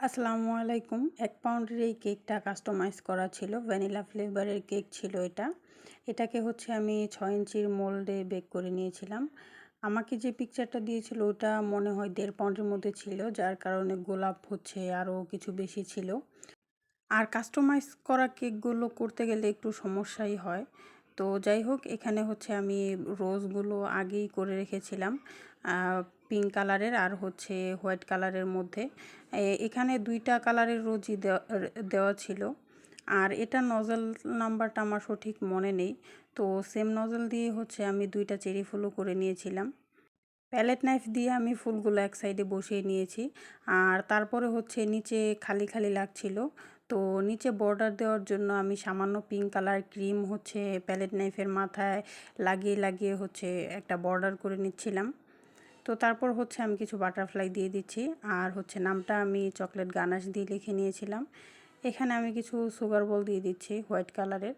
আসসালামু আলাইকুম। এক পাউন্ডের এই কেকটা কাস্টমাইজ করা ছিল, ভ্যানিলা ফ্লেভারের কেক ছিল এটা। এটাকে হচ্ছে আমি ছয় ইঞ্চির মোল্ডে বেক করে নিয়েছিলাম। আমাকে যে পিকচারটা দিয়েছিল ওটা মনে হয় দেড় পাউন্ডের মধ্যে ছিল, যার কারণে গোলাপ হচ্ছে আরও কিছু বেশি ছিল। আর কাস্টমাইজ করা কেকগুলো করতে গেলে একটু সমস্যাই হয়। তো যাই হোক, এখানে হচ্ছে আমি রোজগুলো আগেই করে রেখেছিলাম। পিঙ্ক কালারের আর হচ্ছে হোয়াইট কালারের মধ্যে। এখানে দুইটা কালারের রোজই দেওয়া ছিল। আর এটা নজল নাম্বারটা আমার সঠিক মনে নেই। তো সেম নজল দিয়ে হচ্ছে আমি দুইটা চেরি ফুলও করে নিয়েছিলাম। প্যালেট নাইফ দিয়ে আমি ফুলগুলো এক সাইডে বসিয়ে নিয়েছি। আর তারপরে হচ্ছে নিচে খালি খালি লাগছিল। তো নিচে বর্ডার দেওয়ার জন্য আমি সামান্য পিঙ্ক কালার ক্রিম হচ্ছে প্যালেট নাইফের মাথায় লাগিয়ে লাগিয়ে হচ্ছে একটা বর্ডার করে নিচ্ছিলাম। তো তারপর হচ্ছে আমি কিছু বাটারফ্লাই দিয়ে দিচ্ছি। আর হচ্ছে নামটা আমি চকলেট গানাশ দিয়ে লিখে নিয়েছিলাম। এখানে আমি কিছু সুগার বল দিয়ে দিচ্ছি হোয়াইট কালারের